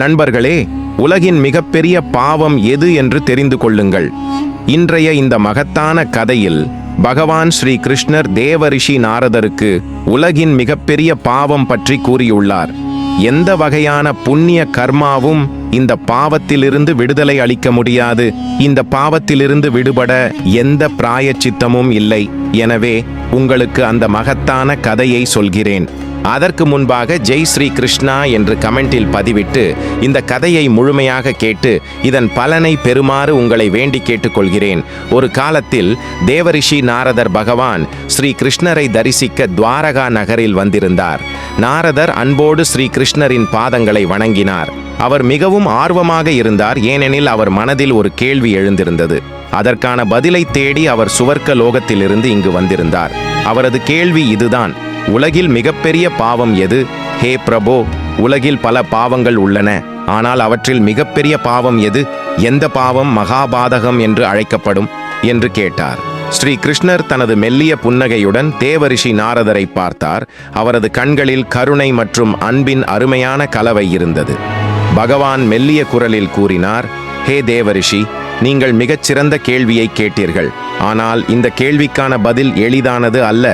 நண்பர்களே உலகின் மிகப்பெரிய பாவம் எது என்று தெரிந்து கொள்ளுங்கள். இன்றைய இந்த மகத்தான கதையில் பகவான் ஸ்ரீ கிருஷ்ணர் தேவரிஷி நாரதருக்கு உலகின் மிகப்பெரிய பாவம் பற்றி கூறியுள்ளார். எந்த வகையான புண்ணிய கர்மாவும் இந்த பாவத்திலிருந்து விடுதலை அளிக்க முடியாது. இந்த பாவத்திலிருந்து விடுபட எந்த பிராயச்சித்தமும் இல்லை. எனவே உங்களுக்கு அந்த மகத்தான கதையை சொல்கிறேன். அதற்கு முன்பாக ஜெய் ஸ்ரீ கிருஷ்ணா என்று கமெண்டில் பதிவிட்டு இந்த கதையை முழுமையாக கேட்டு இதன் பலனை பெறுமாறு உங்களை வேண்டி கேட்டுக்கொள்கிறேன். ஒரு காலத்தில் தேவரிஷி நாரதர் பகவான் ஸ்ரீ கிருஷ்ணரை தரிசிக்க துவாரகா நகரில் வந்திருந்தார். நாரதர் அன்போடு ஸ்ரீ கிருஷ்ணரின் பாதங்களை வணங்கினார். அவர் மிகவும் ஆர்வமாக இருந்தார் ஏனெனில் அவர் மனதில் ஒரு கேள்வி எழுந்திருந்தது. அதற்கான பதிலை தேடி அவர் சுவர்க்க லோகத்திலிருந்து இங்கு வந்திருந்தார். அவரது கேள்வி இதுதான். உலகில் மிகப்பெரிய பாவம் எது? ஹே பிரபோ உலகில் பல பாவங்கள் உள்ளன. ஆனால் அவற்றில் மிகப்பெரிய பாவம் எது? எந்த பாவம் மகாபாதகம் என்று அழைக்கப்படும்? என்று கேட்டார். ஸ்ரீ கிருஷ்ணர் தனது மெல்லிய புன்னகையுடன் தேவரிஷி நாரதரை பார்த்தார். அவரது கண்களில் கருணை மற்றும் அன்பின் அருமையான கலவை இருந்தது. பகவான் மெல்லிய குரலில் கூறினார் ஹே தேவரிஷி நீங்கள் மிகச்சிறந்த கேள்வியை கேட்டீர்கள். ஆனால் இந்த கேள்விக்கான பதில் எளிதானது அல்ல.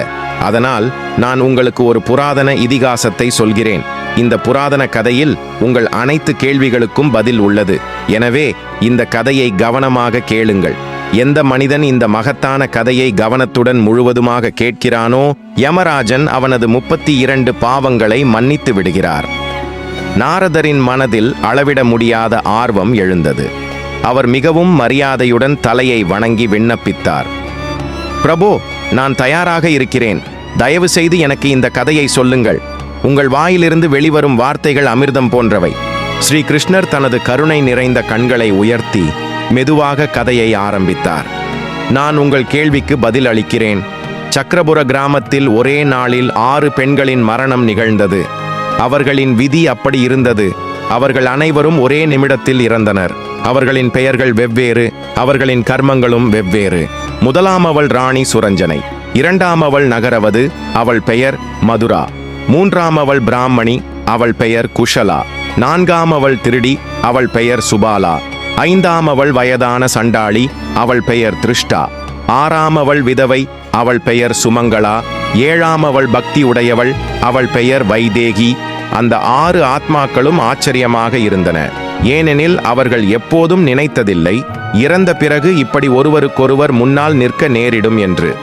அதனால் நான் உங்களுக்கு ஒரு புராதன இதிகாசத்தை சொல்கிறேன். இந்த புராதன கதையில் உங்கள் அனைத்து கேள்விகளுக்கும் பதில் உள்ளது. எனவே இந்த கதையை கவனமாக கேளுங்கள். எந்த மனிதன் இந்த மகத்தான கதையை கவனத்துடன் முழுவதுமாக கேட்கிறானோ யமராஜன் அவனது முப்பத்தி இரண்டு பாவங்களை மன்னித்து விடுகிறார். நாரதரின் மனதில் அளவிட முடியாத ஆர்வம் எழுந்தது. அவர் மிகவும் மரியாதையுடன் தலையை வணங்கி விண்ணப்பித்தார். பிரபு நான் தயாராக இருக்கிறேன். தயவு செய்து எனக்கு இந்த கதையை சொல்லுங்கள். உங்கள் வாயிலிருந்து வெளிவரும் வார்த்தைகள் அமிர்தம் போன்றவை. ஸ்ரீ கிருஷ்ணர் தனது கருணை நிறைந்த கண்களை உயர்த்தி மெதுவாக கதையை ஆரம்பித்தார். நான் உங்கள் கேள்விக்கு பதில் அளிக்கிறேன். சக்கரபுர கிராமத்தில் ஒரே நாளில் ஆறு பெண்களின் மரணம் நிகழ்ந்தது. அவர்களின் விதி அப்படி இருந்தது. அவர்கள் அனைவரும் ஒரே நிமிடத்தில் இறந்தனர். அவர்களின் பெயர்கள் வெவ்வேறு அவர்களின் கர்மங்களும் வெவ்வேறு. முதலாம் அவள் ராணி சுரஞ்சனை இரண்டாம் அவள் நகரவது அவள் பெயர் மதுரா. மூன்றாம் அவள் பிராமணி அவள் பெயர் குஷலா. நான்காம் அவள் திருடி அவள் பெயர் சுபாலா. ஐந்தாம் அவள் வயதான சண்டாளி அவள் பெயர் திருஷ்டா. ஆறாம் அவள் விதவை அவள் பெயர் சுமங்களா. ஏழாம் அவள் பக்தி உடையவள் அவள் பெயர் வைதேகி. அந்த ஆறு ஆத்மாக்களும் ஆச்சரியமாக இருந்தன. ஏனெனில் அவர்கள் எப்போதும் நினைத்ததில்லை இறந்த பிறகு இப்படி ஒருவருக்கொருவர் முன்னால் நிற்க நேரிடும் என்று.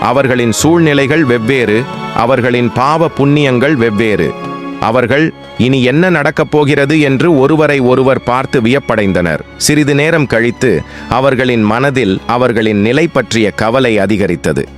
அவர்களின் சூழ்நிலைகள் வெவ்வேறு அவர்களின் பாவ புண்ணியங்கள் வெவ்வேறு. அவர்கள் இனி என்ன நடக்கப் போகிறது? என்று ஒருவரை ஒருவர் பார்த்து வியப்படைந்தனர். சிறிது நேரம் கழித்து அவர்களின் மனதில் அவர்களின் நிலை பற்றிய கவலை அதிகரித்தது.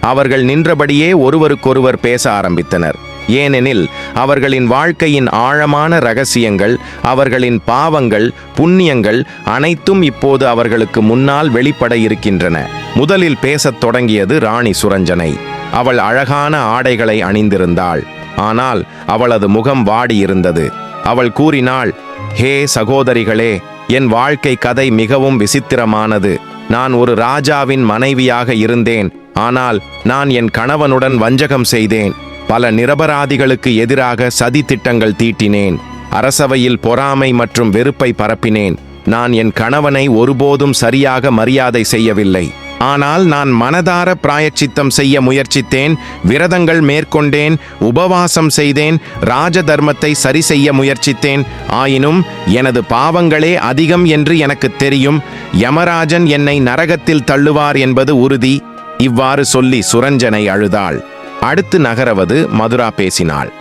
அவர்கள் நின்றபடியே ஒருவருக்கொருவர் பேச ஆரம்பித்தனர். ஏனெனில் அவர்களின் வாழ்க்கையின் ஆழமான ரகசியங்கள் அவர்களின் பாவங்கள் புண்ணியங்கள் அனைத்தும் இப்போது அவர்களுக்கு முன்னால் வெளிப்பட இருக்கின்றன. முதலில் பேசத் தொடங்கியது ராணி சுரஞ்சனை. அவள் அழகான ஆடைகளை அணிந்திருந்தாள். ஆனால் அவளது முகம் வாடியிருந்தது அவள் கூறினாள் ஹே சகோதரிகளே என் வாழ்க்கை கதை மிகவும் விசித்திரமானது. நான் ஒரு ராஜாவின் மனைவியாக இருந்தேன். ஆனால் நான் என் கணவனுடன் வஞ்சகம் செய்தேன். பல நிரபராதிகளுக்கு எதிராக சதி திட்டங்கள் தீட்டினேன். அரசவையில் பொறாமை மற்றும் வெறுப்பை பரப்பினேன். நான் என் கணவனை ஒருபோதும் சரியாக மரியாதை செய்யவில்லை. ஆனால் நான் மனதார பிராயச்சித்தம் செய்ய முயற்சித்தேன் விரதங்கள் மேற்கொண்டேன் உபவாசம் செய்தேன் ராஜ தர்மத்தை சரி செய்ய முயற்சித்தேன். ஆயினும் எனது பாவங்களே அதிகம் என்று எனக்கு தெரியும். யமராஜன் என்னை நரகத்தில் தள்ளுவார் என்பது உறுதி. இவ்வாறு சொல்லி சுரஞ்சனை அழுதாள். அடுத்து நகரவது மதுரா பேசினாள்.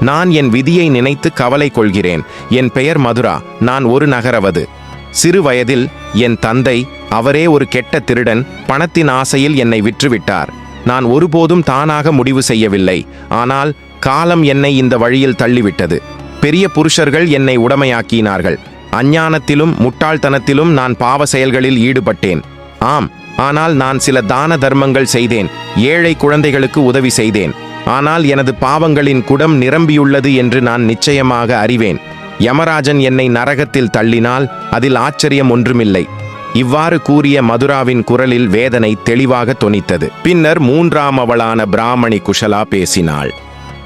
நான் என் விதியை நினைத்து கவலை கொள்கிறேன். என் பெயர் மதுரா. நான் ஒரு நகரவது. சிறு வயதில் என் தந்தை அவரே ஒரு கெட்ட திருடன் பணத்தின் ஆசையில் என்னை விற்றுவிட்டார். நான் ஒருபோதும் தானாக முடிவு செய்யவில்லை. ஆனால் காலம் என்னை இந்த வழியில் தள்ளிவிட்டது. பெரிய புருஷர்கள் என்னை உடமையாக்கினார்கள். அஞ்ஞானத்திலும் முட்டாள்தனத்திலும் நான் பாவ செயல்களில் ஈடுபட்டேன். ஆம் ஆனால் நான் சில தான தர்மங்கள் செய்தேன். ஏழை குழந்தைகளுக்கு உதவி செய்தேன். ஆனால் எனது பாவங்களின் குடம் நிரம்பியுள்ளது என்று நான் நிச்சயமாக அறிவேன். யமராஜன் என்னை நரகத்தில் தள்ளினால் அதில் ஆச்சரியம் ஒன்றுமில்லை. இவ்வாறு கூறிய மதுராவின் குரலில் வேதனை தெளிவாக தொனித்தது. பின்னர் மூன்றாம் அவளான பிராமணி குஷலா பேசினாள்.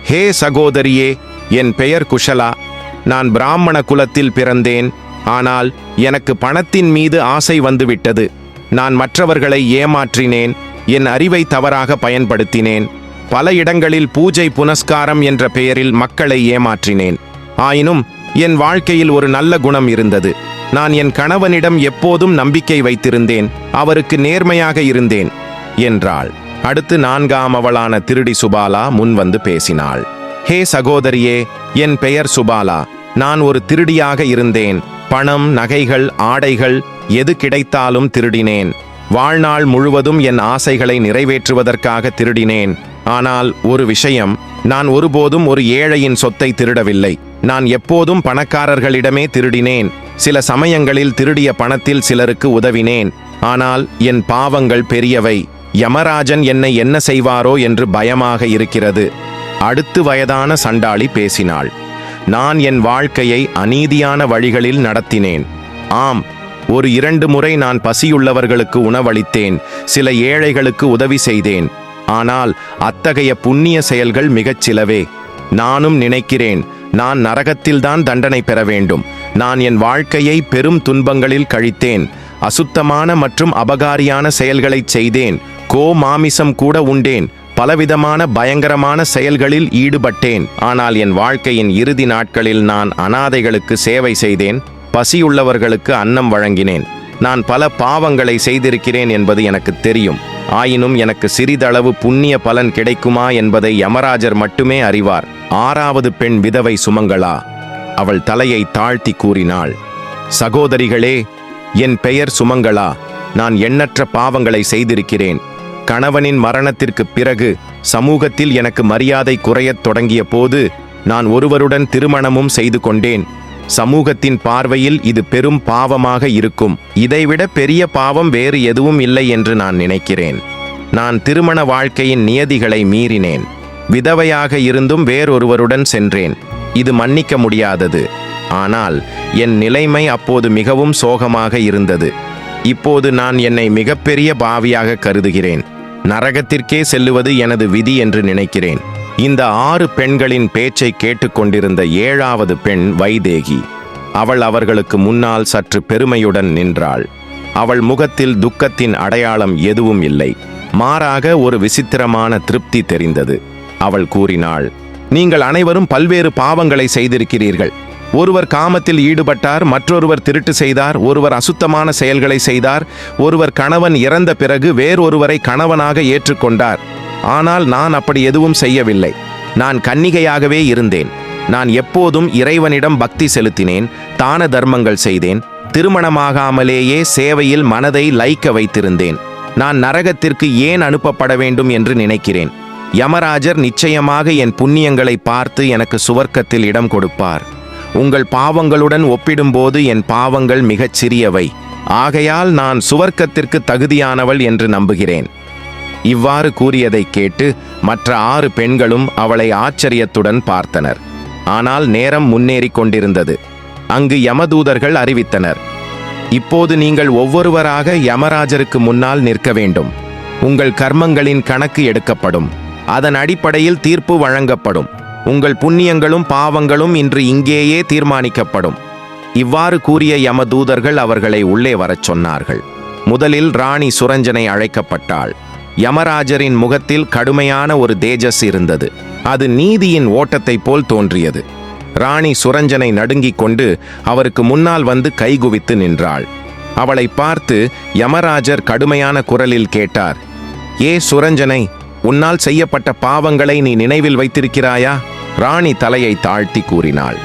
ஹே சகோதரியே என் பெயர் குஷலா. நான் பிராமண குலத்தில் பிறந்தேன். ஆனால் எனக்கு பணத்தின் மீது ஆசை வந்துவிட்டது. நான் மற்றவர்களை ஏமாற்றினேன் என் அறிவை தவறாக பயன்படுத்தினேன். பல இடங்களில் பூஜை புனஸ்காரம் என்ற பெயரில் மக்களை ஏமாற்றினேன். ஆயினும் என் வாழ்க்கையில் ஒரு நல்ல குணம் இருந்தது. நான் என் கணவனிடம் எப்போதும் நம்பிக்கை வைத்திருந்தேன் அவருக்கு நேர்மையாக இருந்தேன் என்றாள். அடுத்து நான்காம் அவளான திருடி சுபாலா முன்வந்து பேசினாள். ஹே சகோதரியே என் பெயர் சுபாலா. நான் ஒரு திருடியாக இருந்தேன். பணம் நகைகள் ஆடைகள் எது கிடைத்தாலும் திருடினேன். வாழ்நாள் முழுவதும் என் ஆசைகளை நிறைவேற்றுவதற்காக திருடினேன். ஆனால் ஒரு விஷயம் நான் ஒருபோதும் ஒரு ஏழையின் சொத்தை திருடவில்லை. நான் எப்போதும் பணக்காரர்களிடமே திருடினேன். சில சமயங்களில் திருடிய பணத்தில் சிலருக்கு உதவினேன். ஆனால் என் பாவங்கள் பெரியவை. யமராஜன் என்னை என்ன செய்வாரோ என்று பயமாக இருக்கிறது. அடுத்து வயதான சண்டாளி பேசினாள். நான் என் வாழ்க்கையை அநீதியான வழிகளில் நடத்தினேன். ஆம் ஒரு இரண்டு முறை நான் பசியுள்ளவர்களுக்கு உணவளித்தேன் சில ஏழைகளுக்கு உதவி செய்தேன். ஆனால் அத்தகைய புண்ணிய செயல்கள் மிகச் சிலவே. நானும் நினைக்கிறேன் நான் நரகத்தில்தான் தண்டனை பெற வேண்டும். நான் என் வாழ்க்கையை பெரும் துன்பங்களில் கழித்தேன். அசுத்தமான மற்றும் அபகாரியான செயல்களைச் செய்தேன். கோ மாமிசம் கூட உண்டேன். பலவிதமான பயங்கரமான செயல்களில் ஈடுபட்டேன். ஆனால் என் வாழ்க்கையின் இறுதி நாட்களில் நான் அனாதைகளுக்கு சேவை செய்தேன். பசியுள்ளவர்களுக்கு அன்னம் வழங்கினேன். நான் பல பாவங்களை செய்திருக்கிறேன் என்பது எனக்கு தெரியும். ஆயினும் எனக்கு சிறிதளவு புண்ணிய பலன் கிடைக்குமா என்பதை யமராஜர் மட்டுமே அறிவார். ஆறாவது பெண் விதவை சுமங்களா? அவள் தலையை தாழ்த்தி கூறினாள். சகோதரிகளே என் பெயர் சுமங்களா. நான் எண்ணற்ற பாவங்களை செய்திருக்கிறேன். கணவனின் மரணத்திற்குப் பிறகு சமூகத்தில் எனக்கு மரியாதை குறையத் தொடங்கிய போது நான் ஒருவருடன் திருமணமும் செய்து கொண்டேன். சமூகத்தின் பார்வையில் இது பெரும் பாவமாக இருக்கும். இதைவிட பெரிய பாவம் வேறு எதுவும் இல்லை என்று நான் நினைக்கிறேன். நான் திருமண வாழ்க்கையின் நியதிகளை மீறினேன். விதவையாக இருந்தும் வேறொருவருடன் சென்றேன். இது மன்னிக்க முடியாதது. ஆனால் என் நிலைமை அப்போது மிகவும் சோகமாக இருந்தது. இப்போது நான் என்னை மிகப்பெரிய பாவியாக கருதுகிறேன். நரகத்திற்கே செல்லுவது எனது விதி என்று நினைக்கிறேன். இந்த ஆறு பெண்களின் பேச்சை கேட்டுக்கொண்டிருந்த ஏழாவது பெண் வைதேகி அவள் அவர்களுக்கு முன்னால் சற்று பெருமையுடன் நின்றாள். அவள் முகத்தில் துக்கத்தின் அடையாளம் எதுவும் இல்லை. மாறாக ஒரு விசித்திரமான திருப்தி தெரிந்தது. அவள் கூறினாள் நீங்கள் அனைவரும் பல்வேறு பாவங்களை செய்திருக்கிறீர்கள். ஒருவர் காமத்தில் ஈடுபட்டார் மற்றொருவர் திருட்டு செய்தார் ஒருவர் அசுத்தமான செயல்களை செய்தார் ஒருவர் கணவன் இறந்த பிறகு வேறொருவரை கணவனாக ஏற்றுக்கொண்டார். ஆனால் நான் அப்படி எதுவும் செய்யவில்லை. நான் கன்னிகையாகவே இருந்தேன். நான் எப்போதும் இறைவனிடம் பக்தி செலுத்தினேன் தான தர்மங்கள் செய்தேன் திருமணமாகாமலேயே சேவையில் மனதை லைக்க வைத்திருந்தேன். நான் நரகத்திற்கு ஏன் அனுப்பப்பட வேண்டும் என்று நினைக்கிறேன். யமராஜர் நிச்சயமாக என் புண்ணியங்களை பார்த்து எனக்கு சுவர்க்கத்தில் இடம் கொடுப்பார். உங்கள் பாவங்களுடன் ஒப்பிடும்போது என் பாவங்கள் மிகச் சிறியவை. ஆகையால் நான் சுவர்க்கத்திற்கு தகுதியானவள் என்று நம்புகிறேன். இவ்வாறு கூறியதைக் கேட்டு மற்ற ஆறு பெண்களும் அவளை ஆச்சரியத்துடன் பார்த்தனர். ஆனால் நேரம் முன்னேறிக் கொண்டிருந்தது. அங்கு யமதூதர்கள் அறிவித்தனர். இப்போது நீங்கள் ஒவ்வொருவராக யமராஜருக்கு முன்னால் நிற்க வேண்டும். உங்கள் கர்மங்களின் கணக்கு எடுக்கப்படும். அதன் அடிப்படையில் தீர்ப்பு வழங்கப்படும். உங்கள் புண்ணியங்களும் பாவங்களும் இன்று இங்கேயே தீர்மானிக்கப்படும். இவ்வாறு கூறிய யமதூதர்கள் அவர்களை உள்ளே வரச் சொன்னார்கள். முதலில் ராணி சுரஞ்சனை அழைக்கப்பட்டாள். யமராஜரின் முகத்தில் கடுமையான ஒரு தேஜஸ் இருந்தது. அது நீதியின் ஓட்டத்தைப் போல் தோன்றியது. ராணி சுரஞ்சனை நடுங்கிக் கொண்டு அவருக்கு முன்னால் வந்து கைகுவித்து நின்றாள். அவளை பார்த்து யமராஜர் கடுமையான குரலில் கேட்டார் ஏ சுரஞ்சனை உன்னால் செய்யப்பட்ட பாவங்களை நீ நினைவில் வைத்திருக்கிறாயா? ராணி தலையை தாழ்த்தி கூறினாள்.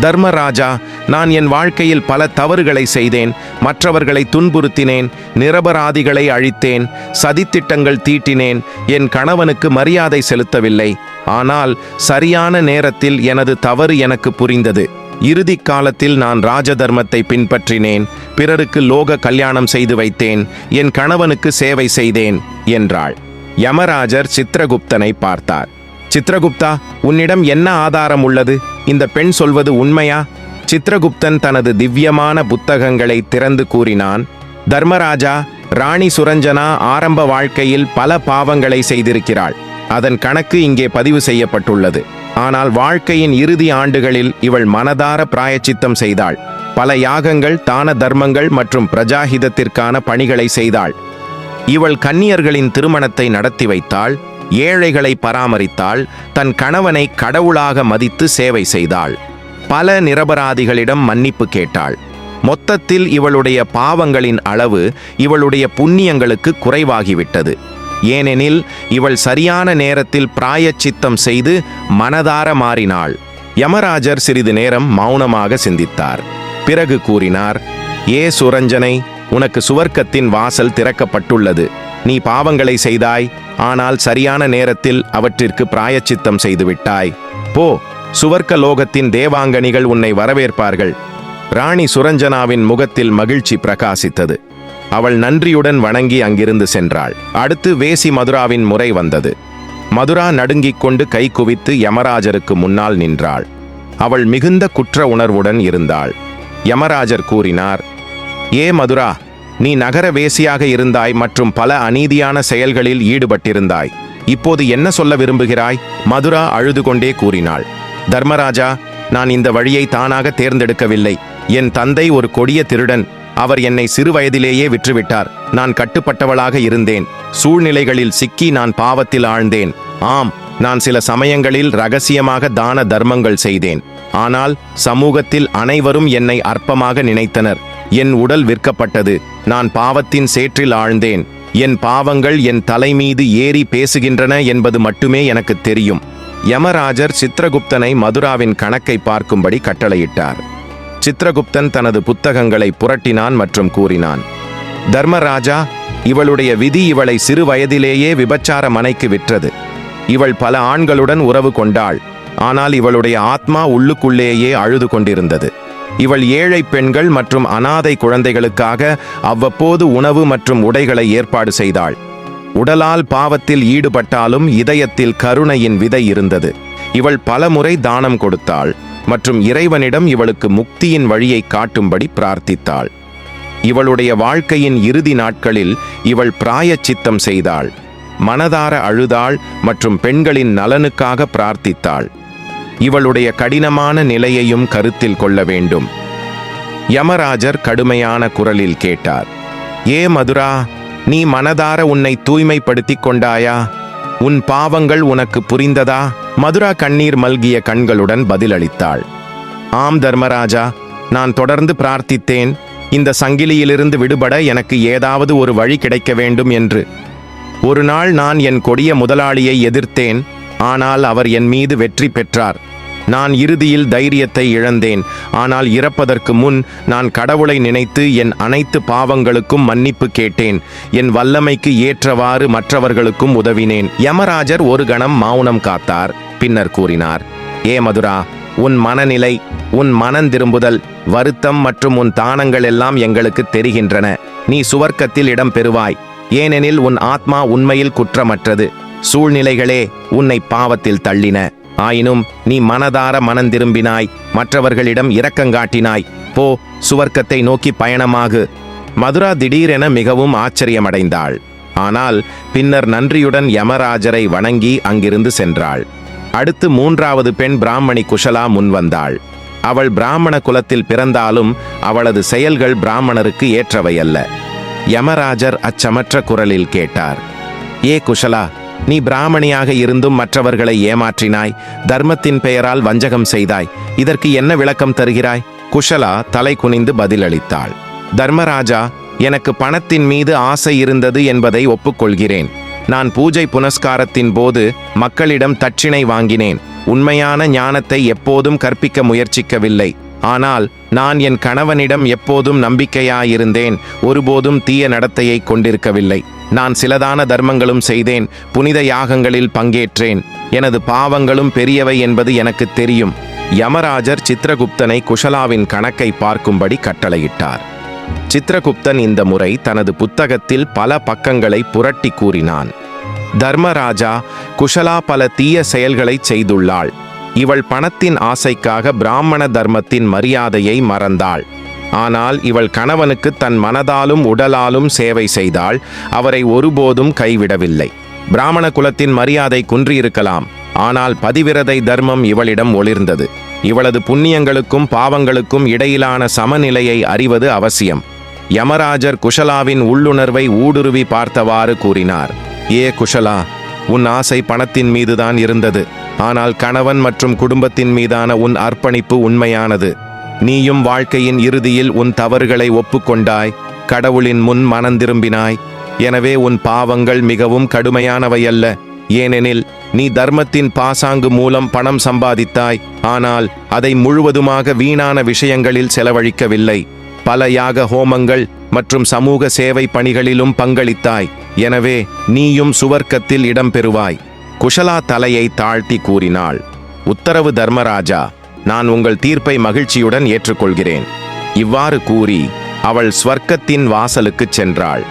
தர்மராஜா நான் என் வாழ்க்கையில் பல தவறுகளை செய்தேன். மற்றவர்களை துன்புறுத்தினேன். நிரபராதிகளை அழித்தேன். சதித்திட்டங்கள் தீட்டினேன். என் கணவனுக்கு மரியாதை செலுத்தவில்லை. ஆனால் சரியான நேரத்தில் எனது தவறு எனக்கு புரிந்தது. இறுதி காலத்தில் நான் ராஜதர்மத்தை பின்பற்றினேன். பிறருக்கு லோக கல்யாணம் செய்து வைத்தேன். என் கணவனுக்கு சேவை செய்தேன் என்றாள். யமராஜர் சித்திரகுப்தனை பார்த்தார். சித்ரகுப்தா உன்னிடம் என்ன ஆதாரம் உள்ளது? இந்த பெண் சொல்வது உண்மையா? சித்ரகுப்தன் தனது திவ்யமான புத்தகங்களை திறந்து கூறினான் தர்மராஜா ராணி சுரஞ்சனா ஆரம்ப வாழ்க்கையில் பல பாவங்களை செய்திருக்கிறாள். அதன் கணக்கு இங்கே பதிவு செய்யப்பட்டுள்ளது. ஆனால் வாழ்க்கையின் இறுதி ஆண்டுகளில் இவள் மனதார பிராயச்சித்தம் செய்தாள். பல யாகங்கள் தான தர்மங்கள் மற்றும் பிரஜாஹிதத்திற்கான பணிகளை செய்தாள். இவள் கன்னியர்களின் திருமணத்தை நடத்தி வைத்தாள். ஏழைகளை பராமரித்தாள் தன் கணவனை கடவுளாக மதித்து சேவை செய்தாள். பல நிரபராதிகளிடம் மன்னிப்பு கேட்டாள். மொத்தத்தில் இவளுடைய பாவங்களின் அளவு இவளுடைய புண்ணியங்களுக்கு குறைவாகிவிட்டது. ஏனெனில் இவள் சரியான நேரத்தில் பிராயச்சித்தம் செய்து மனதார மாறினாள். யமராஜர் சிறிது நேரம் மௌனமாக சிந்தித்தார். பிறகு கூறினார் ஏ சுரஞ்சனை உனக்கு சுவர்க்கத்தின் வாசல் திறக்கப்பட்டுள்ளது. நீ பாவங்களை செய்தாய் ஆனால் சரியான நேரத்தில் அவற்றிற்கு பிராயச்சித்தம் செய்துவிட்டாய். போ சுவர்க்க லோகத்தின் தேவாங்கனிகள் உன்னை வரவேற்பார்கள். ராணி சுரஞ்சனாவின் முகத்தில் மகிழ்ச்சி பிரகாசித்தது. அவள் நன்றியுடன் வணங்கி அங்கிருந்து சென்றாள். அடுத்து வேசி மதுராவின் முறை வந்தது. மதுரா நடுங்கிக் கொண்டு கை குவித்து யமராஜருக்கு முன்னால் நின்றாள். அவள் மிகுந்த குற்ற உணர்வுடன் இருந்தாள். யமராஜர் கூறினார் ஏ மதுரா நீ நகர வேசியாக இருந்தாய் மற்றும் பல அநீதியான செயல்களில் ஈடுபட்டிருந்தாய். இப்போது என்ன சொல்ல விரும்புகிறாய்? மதுரா அழுது கொண்டே கூறினாள். தர்மராஜா நான் இந்த வழியை தானாக தேர்ந்தெடுக்கவில்லை. என் தந்தை ஒரு கொடிய திருடன். அவர் என்னை சிறுவயதிலேயே விற்றுவிட்டார். நான் கட்டுப்பட்டவளாக இருந்தேன். சூழ்நிலைகளில் சிக்கி நான் பாவத்தில் ஆழ்ந்தேன். ஆம் நான் சில சமயங்களில் ரகசியமாக தான தர்மங்கள் செய்தேன். ஆனால் சமூகத்தில் அனைவரும் என்னை அற்பமாக நினைத்தனர். என் உடல் விற்கப்பட்டது. நான் பாவத்தின் சேற்றில் ஆழ்ந்தேன். என் பாவங்கள் என் தலைமீது ஏறி பேசுகின்றன என்பது மட்டுமே எனக்கு தெரியும். யமராஜர் சித்திரகுப்தனை மதுராவின் கணக்கை பார்க்கும்படி கட்டளையிட்டார். சித்திரகுப்தன் தனது புத்தகங்களை புரட்டினான் மற்றும் கூறினான் தர்மராஜா இவளுடைய விதி இவளை சிறு வயதிலேயே விபச்சார மனைக்கு விற்றது. இவள் பல ஆண்களுடன் உறவு கொண்டாள். ஆனால் இவளுடைய ஆத்மா உள்ளுக்குள்ளேயே அழுது கொண்டிருந்தது. இவள் ஏழை பெண்கள் மற்றும் அனாதை குழந்தைகளுக்காக அவ்வப்போது உணவு மற்றும் உடைகளை ஏற்பாடு செய்தாள். உடலால் பாவத்தில் ஈடுபட்டாலும் இதயத்தில் கருணையின் விதை இருந்தது. இவள் பலமுறை தானம் கொடுத்தாள் மற்றும் இறைவனிடம் இவளுக்கு முக்தியின் வழியை காட்டும்படி பிரார்த்தித்தாள். இவளுடைய வாழ்க்கையின் இறுதி நாட்களில் இவள் பிராயச்சித்தம் செய்தாள். மனதார அழுதாள் மற்றும் பெண்களின் நலனுக்காக பிரார்த்தித்தாள். இவளுடைய கடினமான நிலையையும் கருத்தில் கொள்ள வேண்டும். யமராஜர் கடுமையான குரலில் கேட்டார் ஏ மதுரா நீ மனதார உன்னை தூய்மைப்படுத்திக் கொண்டாயா? உன் பாவங்கள் உனக்கு புரிந்ததா? மதுரா கண்ணீர் மல்கிய கண்களுடன் பதிலளித்தாள் ஆம் தர்மராஜா நான் தொடர்ந்து பிரார்த்தித்தேன். இந்த சங்கிலியிலிருந்து விடுபட எனக்கு ஏதாவது ஒரு வழி கிடைக்க வேண்டும் என்று. ஒரு நாள் நான் என் கொடிய முதலாளியை எதிர்த்தேன். ஆனால் அவர் என் மீது வெற்றி பெற்றார். நான் இறுதியில் தைரியத்தை இழந்தேன். ஆனால் இறப்பதற்கு முன் நான் கடவுளை நினைத்து என் அனைத்து பாவங்களுக்கும் மன்னிப்பு கேட்டேன். என் வல்லமைக்கு ஏற்றவாறு மற்றவர்களுக்கும் உதவினேன். யமராஜர் ஒரு கணம் மௌனம் காத்தார். பின்னர் கூறினார் ஏ மதுரா உன் மனநிலை உன் மனந்திரும்புதல் வருத்தம் மற்றும் உன் தானங்கள் எல்லாம் எங்களுக்கு தெரிகின்றன. நீ சுவர்க்கத்தில் இடம் பெறுவாய். ஏனெனில் உன் ஆத்மா உண்மையில் குற்றமற்றது. சூழ்நிலைகளே உன்னை பாவத்தில் தள்ளின. ஆயினும் நீ மனதார மனந்திரும்பினாய் மற்றவர்களிடம் இரக்கங்காட்டினாய் போ சுவர்க்கத்தை நோக்கி பயணமாகு. மதுரா திடீரென மிகவும் ஆச்சரியமடைந்தாள். ஆனால் பின்னர் நன்றியுடன் யமராஜரை வணங்கி அங்கிருந்து சென்றாள். அடுத்து மூன்றாவது பெண் பிராமணி குஷலா முன்வந்தாள் அவள் பிராமண குலத்தில் பிறந்தாலும் அவளது செயல்கள் பிராமணருக்கு ஏற்றவையல்ல யமராஜர் அச்சமற்ற குரலில் கேட்டார் ஏ குஷலா நீ பிராமணியாக இருந்தும் மற்றவர்களை ஏமாற்றினாய். தர்மத்தின் பெயரால் வஞ்சகம் செய்தாய். இதற்கு என்ன விளக்கம் தருகிறாய்? குஷலா தலை குனிந்து பதிலளித்தாள். தர்மராஜா எனக்கு பணத்தின் மீது ஆசை இருந்தது என்பதை ஒப்புக்கொள்கிறேன். நான் பூஜை புனஸ்காரத்தின் போது மக்களிடம் தட்சிணை வாங்கினேன். உண்மையான ஞானத்தை எப்போதும் கற்பிக்க முயற்சிக்கவில்லை. ஆனால் நான் என் கணவனிடம் எப்போதும் நம்பிக்கையாயிருந்தேன். ஒருபோதும் தீய நடத்தையை கொண்டிருக்கவில்லை. நான் சிலதான தர்மங்களும் செய்தேன் புனித யாகங்களில் பங்கேற்றேன். எனது பாவங்களும் பெரியவை என்பது எனக்கு தெரியும். யமராஜர் சித்திரகுப்தனை குஷலாவின் கணக்கை பார்க்கும்படி கட்டளையிட்டார். சித்திரகுப்தன் இந்த முறை தனது புத்தகத்தில் பல பக்கங்களை புரட்டி கூறினான். தர்மராஜா குஷலா பல தீய செயல்களை செய்துள்ளாள். இவள் பணத்தின் ஆசைக்காக பிராமண தர்மத்தின் மரியாதையை மறந்தாள். ஆனால் இவள் கணவனுக்கு தன் மனதாலும் உடலாலும் சேவை செய்தாள் அவரை ஒருபோதும் கைவிடவில்லை. பிராமண குலத்தின் மரியாதை குன்றியிருக்கலாம் ஆனால் பதிவிரதை தர்மம் இவளிடம் ஒளிர்ந்தது. இவளது புண்ணியங்களுக்கும் பாவங்களுக்கும் இடையிலான சமநிலையை அறிவது அவசியம். யமராஜர் குஷலாவின் உள்ளுணர்வை ஊடுருவி பார்த்தவாறு கூறினார் ஏ குஷலா உன் ஆசை பணத்தின் மீதுதான் இருந்தது. ஆனால் கணவன் மற்றும் குடும்பத்தின் மீதான உன் அர்ப்பணிப்பு உண்மையானது. நீயும் வாழ்க்கையின் இறுதியில் உன் தவறுகளை ஒப்புக்கொண்டாய். கடவுளின் முன் மனந்திரும்பினாய் எனவே உன் பாவங்கள் மிகவும் கடுமையானவையல்ல ஏனெனில் நீ தர்மத்தின் பாசாங்கு மூலம் பணம் சம்பாதித்தாய். ஆனால் அதை முழுவதுமாக வீணான விஷயங்களில் செலவழிக்கவில்லை. பல யாக ஹோமங்கள் மற்றும் சமூக சேவை பணிகளிலும் பங்களித்தாய். எனவே நீயும் சுவர்க்கத்தில் இடம்பெறுவாய். குஷலா தலையை தாழ்த்தி கூறினாள். உத்தரவு தர்மராஜா. நான் உங்கள் தீர்ப்பை மகிழ்ச்சியுடன் ஏற்றுக்கொள்கிறேன். இவ்வாறு கூறி அவள் ஸ்வர்க்கத்தின் வாசலுக்குச் சென்றாள்.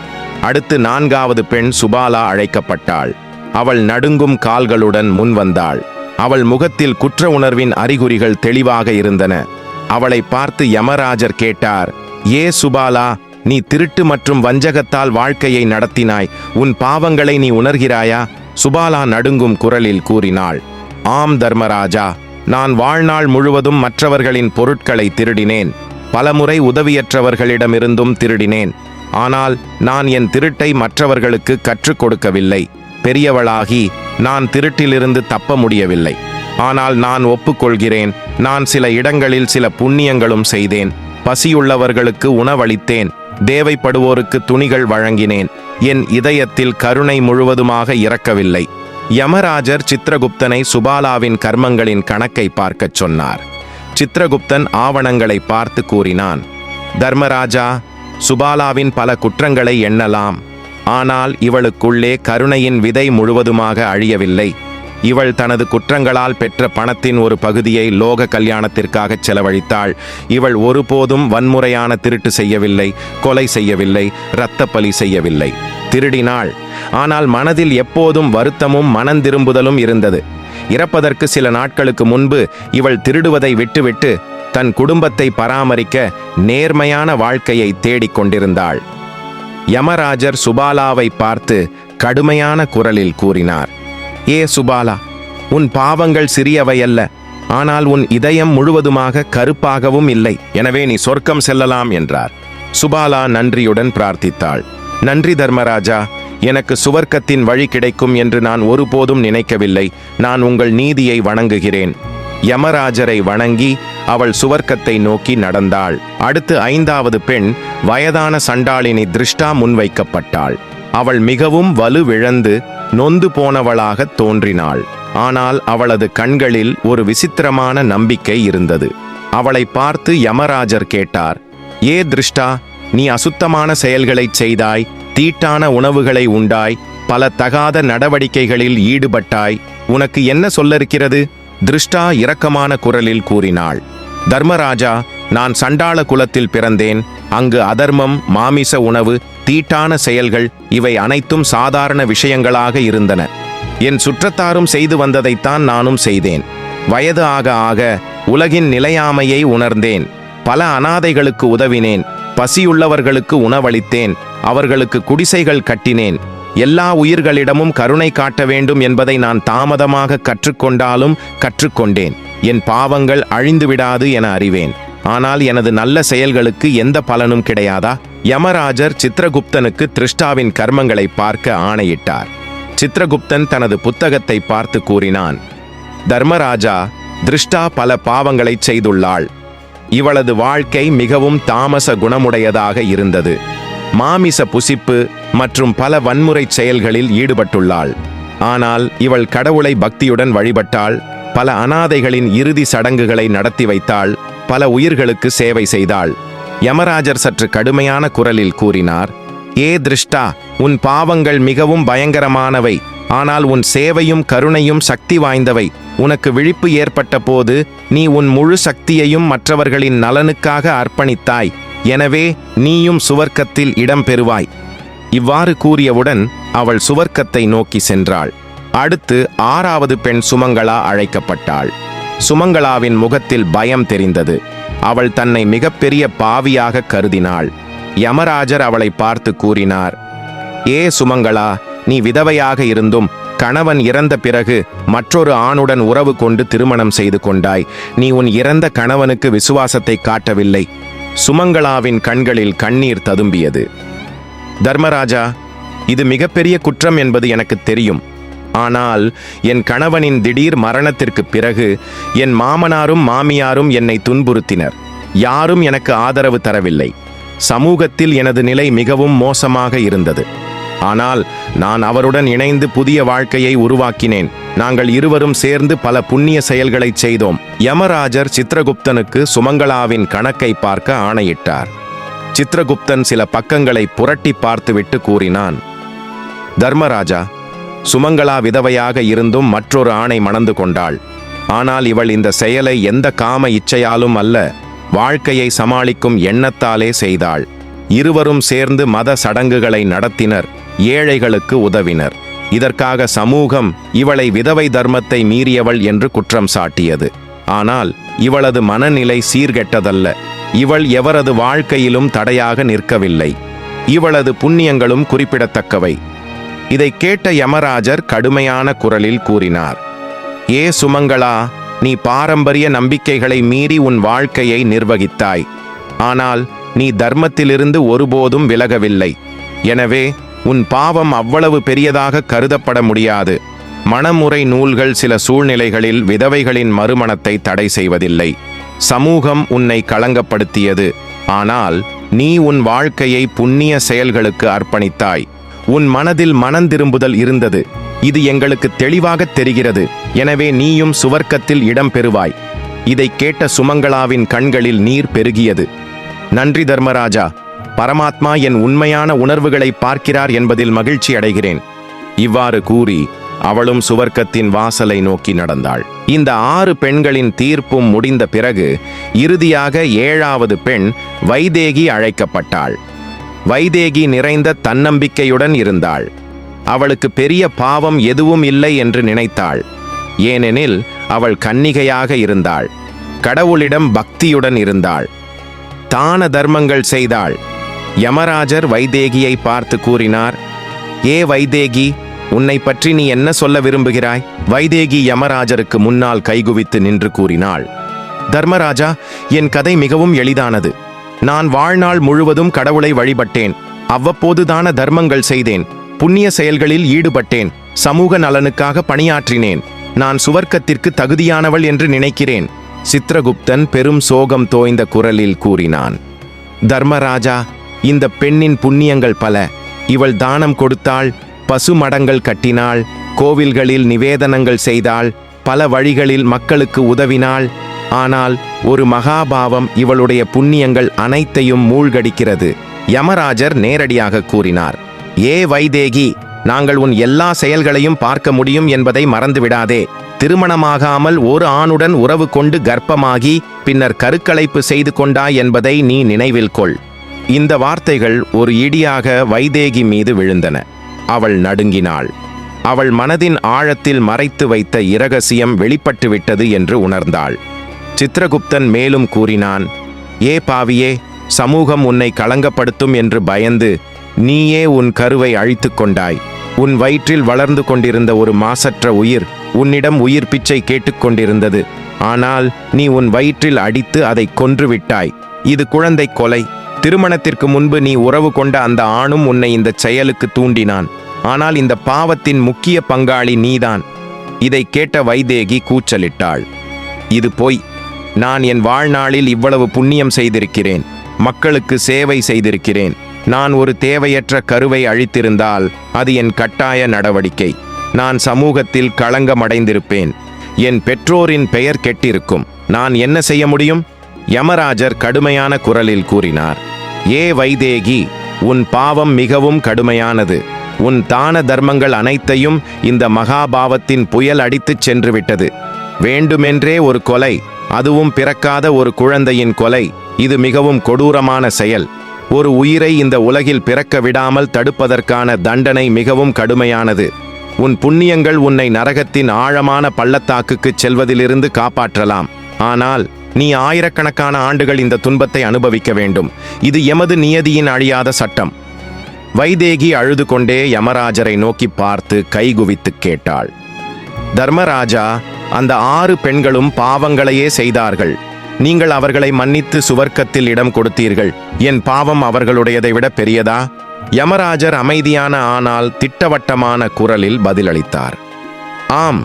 அடுத்து நான்காவது பெண் சுபாலா அழைக்கப்பட்டாள். அவள் நடுங்கும் கால்களுடன் முன் வந்தாள். அவள் முகத்தில் குற்ற உணர்வின் அறிகுறிகள் தெளிவாக இருந்தன. அவளை பார்த்து யமராஜர் கேட்டார் ஏ சுபாலா நீ திருட்டு மற்றும் வஞ்சகத்தால் வாழ்க்கையை நடத்தினாய். உன் பாவங்களை நீ உணர்கிறாயா? சுபாலா நடுங்கும் குரலில் கூறினாள் ஆம் தர்மராஜா நான் வாழ்நாள் முழுவதும் மற்றவர்களின் பொருட்களை திருடினேன். பலமுறை உதவியற்றவர்களிடமிருந்தும் திருடினேன். ஆனால் நான் என் திருட்டை மற்றவர்களுக்கு கற்றுக் கொடுக்கவில்லை. பெரியவளாகி நான் திருட்டிலிருந்து தப்ப முடியவில்லை. ஆனால் நான் ஒப்புக்கொள்கிறேன். நான் சில இடங்களில் சில புண்ணியங்களும் செய்தேன். பசியுள்ளவர்களுக்கு உணவளித்தேன். தேவைப்படுவோருக்கு துணிகள் வழங்கினேன். என் இதயத்தில் கருணை முழுவதுமாக இறக்கவில்லை. யமராஜர் சித்திரகுப்தனை சுபாலாவின் கர்மங்களின் கணக்கை பார்க்கச் சொன்னார். சித்திரகுப்தன் ஆவணங்களை பார்த்து கூறினான் தர்மராஜா சுபாலாவின் பல குற்றங்களை எண்ணலாம். ஆனால் இவளுக்குள்ளே கருணையின் விதை முழுவதுமாக அழியவில்லை. இவள் தனது குற்றங்களால் பெற்ற பணத்தின் ஒரு பகுதியை லோக கல்யாணத்திற்காக செலவழித்தாள். இவள் ஒருபோதும் வன்முறையான திருட்டு செய்யவில்லை கொலை செய்யவில்லை இரத்தப்பலி செய்யவில்லை. திருடினாள். ஆனால் மனதில் எப்போதும் வருத்தமும் மனந்திரும்புதலும் இருந்தது. இறப்பதற்கு சில நாட்களுக்கு முன்பு இவள் திருடுவதை விட்டுவிட்டு தன் குடும்பத்தை பராமரிக்க நேர்மையான வாழ்க்கையை தேடிக் கொண்டிருந்தாள். யமராஜர் சுபாலாவை பார்த்து கடுமையான குரலில் கூறினார். ஏ சுபாலா உன் பாவங்கள் சிறியவை அல்ல ஆனால் உன் இதயம் முழுவதுமாக கருப்பாகவும் இல்லை. எனவே நீ சொர்க்கம் செல்லலாம் என்றார். சுபாலா நன்றியுடன் பிரார்த்தித்தாள். நன்றி தர்மராஜா எனக்கு சுவர்க்கத்தின் வழி கிடைக்கும் என்று நான் ஒருபோதும் நினைக்கவில்லை. நான் உங்கள் நீதியை வணங்குகிறேன். யமராஜரை வணங்கி அவள் சுவர்க்கத்தை நோக்கி நடந்தாள். அடுத்து ஐந்தாவது பெண் வயதான சண்டாளினி திருஷ்டா முன்வைக்கப்பட்டாள். அவள் மிகவும் வலுவிழந்து நொந்து போனவளாக தோன்றினாள். ஆனால் அவளது கண்களில் ஒரு விசித்திரமான நம்பிக்கை இருந்தது. அவளை பார்த்து யமராஜர் கேட்டார் ஏ திருஷ்டா நீ அசுத்தமான செயல்களைச் செய்தாய் தீட்டான உணவுகளை உண்டாய் பல தகாத நடவடிக்கைகளில் ஈடுபட்டாய். உனக்கு என்ன சொல்லருக்கிறது? திருஷ்டா இரக்கமான குரலில் கூறினாள் தர்மராஜா நான் சண்டாள குலத்தில் பிறந்தேன். அங்கு அதர்மம் மாமிச உணவு தீட்டான செயல்கள் இவை அனைத்தும் சாதாரண விஷயங்களாக இருந்தன. என் சுற்றத்தாரும் செய்து வந்ததைத்தான் நானும் செய்தேன். வயது ஆக ஆக உலகின் நிலையாமையை உணர்ந்தேன். பல அனாதைகளுக்கு உதவினேன். பசியுள்ளவர்களுக்கு உணவளித்தேன். அவர்களுக்கு குடிசைகள் கட்டினேன். எல்லா உயிர்களிடமும் கருணை காட்ட வேண்டும் என்பதை நான் தாமதமாக கற்றுக்கொண்டாலும் கற்றுக்கொண்டேன். என் பாவங்கள் அழிந்துவிடாது என அறிவேன். ஆனால் எனது நல்ல செயல்களுக்கு எந்த பலனும் கிடையாதா? யமராஜர் சித்திரகுப்தனுக்கு திருஷ்டாவின் கர்மங்களை பார்க்க ஆணையிட்டார். சித்திரகுப்தன் தனது புத்தகத்தை பார்த்து கூறினான் தர்மராஜா திருஷ்டா பல பாவங்களை செய்துள்ளாள். இவளது வாழ்க்கை மிகவும் தாமச குணமுடையதாக இருந்தது. மாமிச புசிப்பு மற்றும் பல வன்முறை செயல்களில் ஈடுபட்டுள்ளாள். ஆனால் இவள் கடவுளை பக்தியுடன் வழிபட்டாள் பல அனாதைகளின் இறுதி சடங்குகளை நடத்தி வைத்தாள் பல உயிர்களுக்கு சேவை செய்தாள். யமராஜர் சற்று கடுமையான குரலில் கூறினார் ஏ திருஷ்டா உன் பாவங்கள் மிகவும் பயங்கரமானவை. ஆனால் உன் சேவையும் கருணையும் சக்தி வாய்ந்தவை. உனக்கு விழிப்பு ஏற்பட்ட போது நீ உன் முழு சக்தியையும் மற்றவர்களின் நலனுக்காக அர்ப்பணித்தாய். எனவே நீயும் சுவர்க்கத்தில் இடம் பெறுவாய். இவ்வாறு கூறியவுடன் அவள் சுவர்க்கத்தை நோக்கி சென்றாள். அடுத்து ஆறாவது பெண் சுமங்களா அழைக்கப்பட்டாள். சுமங்களாவின் முகத்தில் பயம் தெரிந்தது. அவள் தன்னை மிகப்பெரிய பாவியாக கருதினாள். யமராஜர் அவளை பார்த்து கூறினார் ஏ சுமங்களா நீ விதவையாக இருந்தும் கணவன் இறந்த பிறகு மற்றொரு ஆணுடன் உறவு கொண்டு திருமணம் செய்து கொண்டாய். நீ உன் இறந்த கணவனுக்கு விசுவாசத்தை காட்டவில்லை. சுமங்களாவின் கண்களில் கண்ணீர் ததும்பியது. தர்மராஜா இது மிகப்பெரிய குற்றம் என்பது எனக்கு தெரியும். ஆனால் என் கணவனின் திடீர் மரணத்திற்குப் பிறகு என் மாமனாரும் மாமியாரும் என்னை துன்புறுத்தினர். யாரும் எனக்கு ஆதரவு தரவில்லை. சமூகத்தில் எனது நிலை மிகவும் மோசமாக இருந்தது. ஆனால் நான் அவருடன் இணைந்து புதிய வாழ்க்கையை உருவாக்கினேன். நாங்கள் இருவரும் சேர்ந்து பல புண்ணிய செயல்களைச் செய்தோம். யமராஜர் சித்திரகுப்தனுக்கு சுமங்களாவின் கணக்கை பார்க்க ஆணையிட்டார். சித்திரகுப்தன் சில பக்கங்களை புரட்டி பார்த்துவிட்டு கூறினான் தர்மராஜா சுமங்களா விதவையாக இருந்தும் மற்றொரு ஆணை மணந்து கொண்டாள். ஆனால் இவள் இந்த செயலை எந்த காம இச்சையாலும் அல்ல வாழ்க்கையை சமாளிக்கும் எண்ணத்தாலே செய்தாள். இருவரும் சேர்ந்து மத சடங்குகளை நடத்தினர் ஏழைகளுக்கு உதவினர். இதற்காக சமூகம் இவளை விதவை தர்மத்தை மீறியவள் என்று குற்றம் சாட்டியது. ஆனால் இவளது மனநிலை சீர்கெட்டதல்ல. இவள் எவரது வாழ்க்கையிலும் தடையாக நிற்கவில்லை. இவளது புண்ணியங்களும் குறிப்பிடத்தக்கவை. இதை கேட்ட யமராஜர் கடுமையான குரலில் கூறினார் ஏ சுமங்களா நீ பாரம்பரிய நம்பிக்கைகளை மீறி உன் வாழ்க்கையை நிர்வகித்தாய். ஆனால் நீ தர்மத்திலிருந்து ஒருபோதும் விலகவில்லை. எனவே உன் பாவம் அவ்வளவு பெரியதாக கருதப்பட முடியாது. மணமுறை நூல்கள் சில சூழ்நிலைகளில் விதவைகளின் மறுமணத்தை தடை செய்வதில்லை. சமூகம் உன்னை களங்கப்படுத்தியது. ஆனால் நீ உன் வாழ்க்கையை புண்ணிய செயல்களுக்கு அர்ப்பணித்தாய். உன் மனதில் மனந்திரும்புதல் இருந்தது. இது எங்களுக்கு தெளிவாகத் தெரிகிறது. எனவே நீயும் சுவர்க்கத்தில் இடம் பெறுவாய். இதைக் கேட்ட சுமங்களாவின் கண்களில் நீர் பெருகியது. நன்றி தர்மராஜா. பரமாத்மா என் உண்மையான உணர்வுகளை பார்க்கிறார் என்பதில் மகிழ்ச்சி அடைகிறேன். இவ்வாறு கூறி அவளும் சுவர்க்கத்தின் வாசலை நோக்கி நடந்தாள். இந்த ஆறு பெண்களின் தீர்ப்பும் முடிந்த பிறகு இறுதியாக ஏழாவது பெண் வைதேகி அழைக்கப்பட்டாள். வைதேகி நிறைந்த தன்னம்பிக்கையுடன் இருந்தாள். அவளுக்கு பெரிய பாவம் எதுவும் இல்லை என்று நினைத்தாள். ஏனெனில் அவள் கன்னிகையாக இருந்தாள். கடவுளிடம் பக்தியுடன் இருந்தாள். தான தர்மங்கள் செய்தாள். யமராஜர் வைதேகியை பார்த்து கூறினார் ஏ வைதேகி உன்னை பற்றி நீ என்ன சொல்ல விரும்புகிறாய்? வைதேகி யமராஜருக்கு முன்னால் கைகுவித்து நின்று கூறினாள் தர்மராஜா என் கதை மிகவும் எளிதானது. நான் வாழ்நாள் முழுவதும் கடவுளை வழிபட்டேன். அவ்வப்போது தான தர்மங்கள் செய்தேன். புண்ணிய செயல்களில் ஈடுபட்டேன். சமூக நலனுக்காக பணியாற்றினேன். நான் சுவர்க்கத்திற்கு தகுதியானவள் என்று நினைக்கிறேன். சித்ரகுப்தன் பெரும் சோகம் தோய்ந்த குரலில் கூறினான். தர்மராஜா இந்த பெண்ணின் புண்ணியங்கள் பல. இவள் தானம் கொடுத்தாள் பசுமடங்கள் கட்டினாள் கோவில்களில் நிவேதனங்கள் செய்தாள் பல வழிகளில் மக்களுக்கு உதவினாள் ஆனால் ஒரு மகாபாவம் இவளுடைய புண்ணியங்கள் அனைத்தையும் மூழ்கடிக்கிறது. யமராஜர் நேரடியாக கூறினார் ஏ வைதேகி நாங்கள் உன் எல்லா செயல்களையும் பார்க்க முடியும் என்பதை மறந்துவிடாதே. திருமணமாகாமல் ஒரு ஆணுடன் உறவு கொண்டு கர்ப்பமாகி பின்னர் கருக்கலைப்பு செய்து கொண்டாய் என்பதை நீ நினைவில் கொள். இந்த வார்த்தைகள் ஒரு இடியாக வைதேகி மீது விழுந்தன. அவள் நடுங்கினாள். அவள் மனதின் ஆழத்தில் மறைத்து வைத்த இரகசியம் வெளிப்பட்டுவிட்டது என்று உணர்ந்தாள். சித்திரகுப்தன் மேலும் கூறினான் ஏ பாவியே சமூகம் உன்னை களங்கப்படுத்தும் என்று பயந்து நீயே உன் கருவை அழித்து கொண்டாய். உன் வயிற்றில் வளர்ந்து கொண்டிருந்த ஒரு மாசற்ற உயிர் உன்னிடம் உயிர் பிச்சை கேட்டுக்கொண்டிருந்தது ஆனால் நீ உன் வயிற்றில் அடித்து அதை கொன்றுவிட்டாய். இது குழந்தை கொலை. திருமணத்திற்கு முன்பு நீ உறவு கொண்ட அந்த ஆணும் உன்னை இந்த செயலுக்கு தூண்டினான். ஆனால் இந்த பாவத்தின் முக்கிய பங்காளி நீதான். இதை கேட்ட வைதேகி கூச்சலிட்டாள். இது பொய். நான் என் வாழ்நாளில் இவ்வளவு புண்ணியம் செய்திருக்கிறேன். மக்களுக்கு சேவை செய்திருக்கிறேன். நான் ஒரு தேவையற்ற கருவை அழித்திருந்தால் அது என் கட்டாய நடவடிக்கை. நான் சமூகத்தில் களங்கமடைந்திருப்பேன். என் பெற்றோரின் பெயர் கெட்டிருக்கும். நான் என்ன செய்ய முடியும்? யமராஜர் கடுமையான குரலில் கூறினார். ஏ வைதேகி உன் பாவம் மிகவும் கடுமையானது. உன் தான தர்மங்கள் அனைத்தையும் இந்த மகாபாவத்தின் புயல் அடித்துச் சென்றுவிட்டது. வேண்டுமென்றே ஒரு கொலை அதுவும் பிறக்காத ஒரு குழந்தையின் கொலை. இது மிகவும் கொடூரமான செயல். ஒரு உயிரை இந்த உலகில் பிறக்க விடாமல் தடுப்பதற்கான தண்டனை மிகவும் கடுமையானது. உன் புண்ணியங்கள் உன்னை நரகத்தின் ஆழமான பள்ளத்தாக்குக்குச் செல்வதிலிருந்து காப்பாற்றலாம். ஆனால் நீ ஆயிரக்கணக்கான ஆண்டுகள் இந்த துன்பத்தை அனுபவிக்க வேண்டும். இது எமது நியதியின் அழியாத சட்டம். வைதேகி அழுது கொண்டே யமராஜரை நோக்கி பார்த்து கைகுவித்து கேட்டாள். தர்மராஜா அந்த ஆறு பெண்களும் பாவங்களையே செய்தார்கள். நீங்கள் அவர்களை மன்னித்து சுவர்க்கத்தில் இடம் கொடுத்தீர்கள். என் பாவம் அவர்களுடையதை விட பெரியதா? யமராஜர் அமைதியான ஆனால் திட்டவட்டமான குரலில் பதிலளித்தார். ஆம்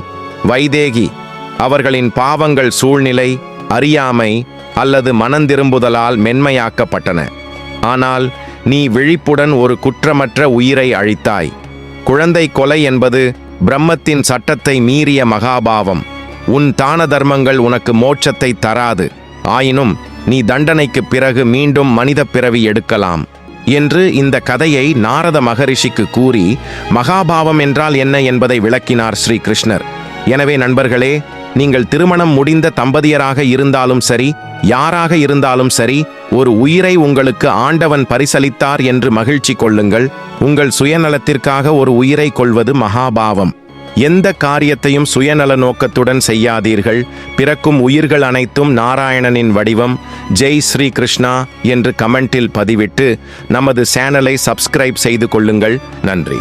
வைதேகி அவர்களின் பாவங்கள் சூழ்நிலை அறியாமை அல்லது மனந்திரும்புதலால் மென்மையாக்கப்பட்டன. ஆனால் நீ விழிப்புடன் ஒரு குற்றமற்ற உயிரை அழித்தாய். குழந்தை கொலை என்பது பிரம்மத்தின் சட்டத்தை மீறிய மகாபாவம். உன் தான தர்மங்கள் உனக்கு மோட்சத்தை தராது. ஆயினும் நீ தண்டனைக்குப் பிறகு மீண்டும் மனித பிறவி எடுக்கலாம் என்று இந்த கதையை நாரத மகரிஷிக்கு கூறி மகாபாவம் என்றால் என்ன என்பதை விளக்கினார் ஸ்ரீ கிருஷ்ணர் எனவே நண்பர்களே நீங்கள் திருமணம் முடிந்த தம்பதியராக இருந்தாலும் சரி யாராக இருந்தாலும் சரி ஒரு உயிரை உங்களுக்கு ஆண்டவன் பரிசளித்தார் என்று மகிழ்ச்சி கொள்ளுங்கள். உங்கள் சுயநலத்திற்காக ஒரு உயிரை கொள்வது மகாபாவம். எந்த காரியத்தையும் சுயநல நோக்கத்துடன் செய்யாதீர்கள். பிறக்கும் உயிர்கள் அனைத்தும் நாராயணனின் வடிவம். ஜெய் ஸ்ரீ கிருஷ்ணா என்று கமெண்டில் பதிவிட்டு நமது சேனலை சப்ஸ்கிரைப் செய்து கொள்ளுங்கள். நன்றி.